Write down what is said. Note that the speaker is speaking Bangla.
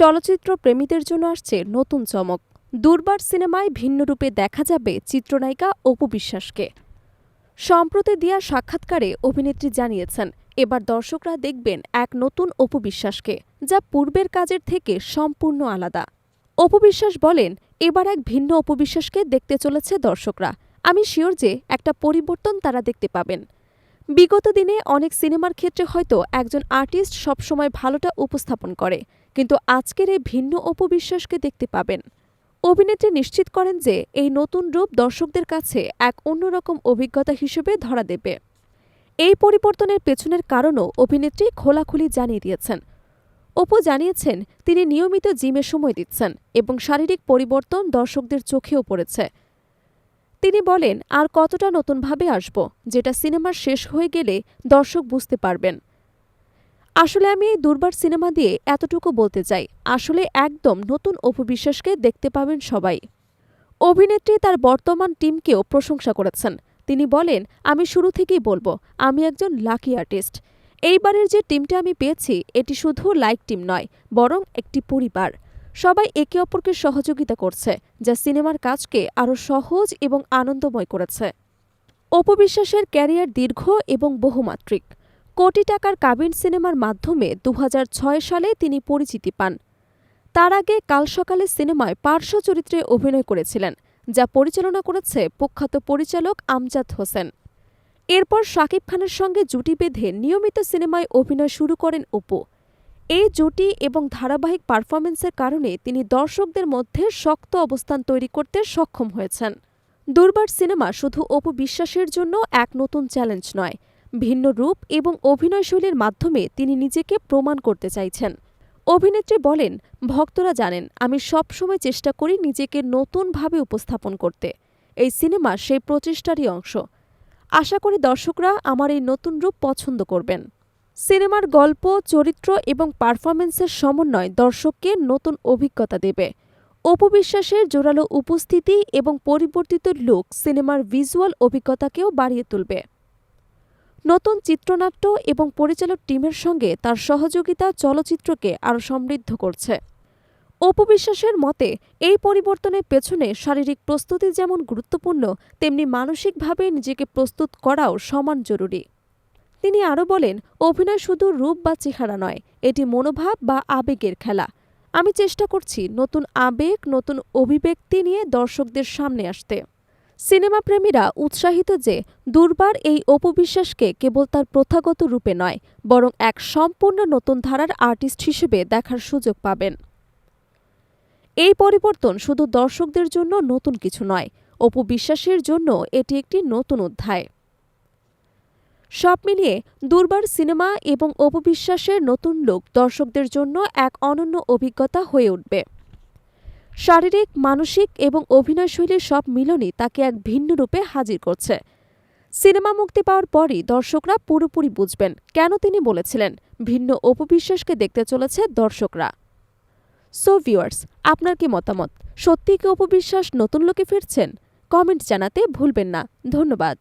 চলচ্চিত্র প্রেমীদের জন্য আসছে নতুন চমক। দুর্বার সিনেমায় ভিন্ন রূপে দেখা যাবে চিত্রনায়িকা অপু বিশ্বাসকে। সম্প্রতি দেয়া সাক্ষাৎকারে অভিনেত্রী জানিয়েছেন, এবার দর্শকরা দেখবেন এক নতুন অপু বিশ্বাসকে, যা পূর্বের কাজের থেকে সম্পূর্ণ আলাদা। অপু বিশ্বাস বলেন, এবার এক ভিন্ন অপু বিশ্বাসকে দেখতে চলেছে দর্শকরা। আমি শিওর যে একটা পরিবর্তন তারা দেখতে পাবেন। বিগত দিনে অনেক সিনেমার ক্ষেত্রে হয়তো একজন আর্টিস্ট সবসময় ভালোটা উপস্থাপন করে। কিন্তু আজকের এই ভিন্ন অপু বিশ্বাসকে দেখতে পাবেন। অভিনেত্রী নিশ্চিত করেন যে এই নতুন রূপ দর্শকদের কাছে এক অন্যরকম অভিজ্ঞতা হিসেবে ধরা দেবে। এই পরিবর্তনের পেছনের কারণও অভিনেত্রী খোলাখুলি জানিয়ে দিয়েছেন। অপু জানিয়েছেন, তিনি নিয়মিত জিমে সময় দিচ্ছেন এবং শারীরিক পরিবর্তন দর্শকদের চোখেও পড়েছে। তিনি বলেন, আর কতটা নতুনভাবে আসব, যেটা সিনেমার শেষ হয়ে গেলে দর্শক বুঝতে পারবেন। আসলে আমি এই দুর্বার সিনেমা দিয়ে এতটুকু বলতে চাই, আসলে একদম নতুন অপবিশ্বাসকে দেখতে পাবেন সবাই। অভিনেত্রী তার বর্তমান টিমকেও প্রশংসা করেছেন। তিনি বলেন, আমি শুরু থেকেই বলব, আমি একজন লাকি আর্টিস্ট। এইবারের যে টিমটা আমি পেয়েছি, এটি শুধু লাইক টিম নয়, বরং একটি পরিবার। সবাই একে অপরকে সহযোগিতা করছে, যা সিনেমার কাজকে আরও সহজ এবং আনন্দময় করেছে। অপবিশ্বাসের ক্যারিয়ার দীর্ঘ এবং বহুমাত্রিক। কোটি টাকার কাবিন সিনেমার মাধ্যমে দু হাজার ছয় সালে তিনি পরিচিতি পান। তার আগে কাল সকালে সিনেমায় পার্শ্ব চরিত্রে অভিনয় করেছিলেন, যা পরিচালনা করেছে প্রখ্যাত পরিচালক আমজাদ হোসেন। এরপর শাকিব খানের সঙ্গে জুটি বেঁধে নিয়মিত সিনেমায় অভিনয় শুরু করেন অপু। এই জুটি এবং ধারাবাহিক পারফরমেন্সের কারণে তিনি দর্শকদের মধ্যে শক্ত অবস্থান তৈরি করতে সক্ষম হয়েছেন। দুর্বার সিনেমা শুধু অপু বিশ্বাসের জন্য এক নতুন চ্যালেঞ্জ নয় ভিন্ন রূপ এবং অভিনয়শৈলীর মাধ্যমে তিনি নিজেকে প্রমাণ করতে চাইছেন। অভিনেত্রী বলেন, ভক্তরা জানেন, আমি সবসময় চেষ্টা করি নিজেকে নতুনভাবে উপস্থাপন করতে। এই সিনেমা সেই প্রচেষ্টারই অংশ। আশা করি দর্শকরা আমার এই নতুন রূপ পছন্দ করবেন। সিনেমার গল্প, চরিত্র এবং পারফরমেন্সের সমন্বয় দর্শককে নতুন অভিজ্ঞতা দেবে। অপবিশ্বাসের জোরালো উপস্থিতি এবং পরিবর্তিত লুক সিনেমার ভিজুয়াল অভিজ্ঞতাকেও বাড়িয়ে তুলবে। নতুন চিত্রনাট্য এবং পরিচালক টিমের সঙ্গে তার সহযোগিতা চলচ্চিত্রকে আরও সমৃদ্ধ করছে। অপবিশ্বাসের মতে, এই পরিবর্তনের পেছনে শারীরিক প্রস্তুতি যেমন গুরুত্বপূর্ণ, তেমনি মানসিকভাবে নিজেকে প্রস্তুত করাও সমান জরুরি। তিনি আরও বলেন, অভিনয় শুধু রূপ বা চেহারা নয়, এটি মনোভাব বা আবেগের খেলা। আমি চেষ্টা করছি নতুন আবেগ, নতুন অভিব্যক্তি নিয়ে দর্শকদের সামনে আসতে। সিনেমা প্রেমীরা উৎসাহিত যে দুর্বার এই অপবিশ্বাসকে কেবল তার প্রথাগত রূপে নয়, বরং এক সম্পূর্ণ নতুন ধারার আর্টিস্ট হিসেবে দেখার সুযোগ পাবেন। এই পরিবর্তন শুধু দর্শকদের জন্য নতুন কিছু নয় অপু বিশ্বাসের জন্য এটি একটি নতুন অধ্যায়। সব মিলিয়ে দুর্বার সিনেমা এবং অপবিশ্বাসের নতুন লোক দর্শকদের জন্য এক অনন্য অভিজ্ঞতা হয়ে উঠবে। শারীরিক, মানসিক এবং অভিনয়শৈলীর সব মিলনই তাকে এক ভিন্ন রূপে হাজির করছে। সিনেমা মুক্তি পাওয়ার পরই দর্শকরা পুরোপুরি বুঝবেন কেন তিনি বলেছিলেন। ভিন্ন অপবিশ্বাসকে দেখতে চলেছে দর্শকরা। সো ভিউয়ার্স আপনার কি মতামত? সত্যি কি অপবিশ্বাস নতুন লোকে ফিরছেন? কমেন্ট জানাতে ভুলবেন না। ধন্যবাদ।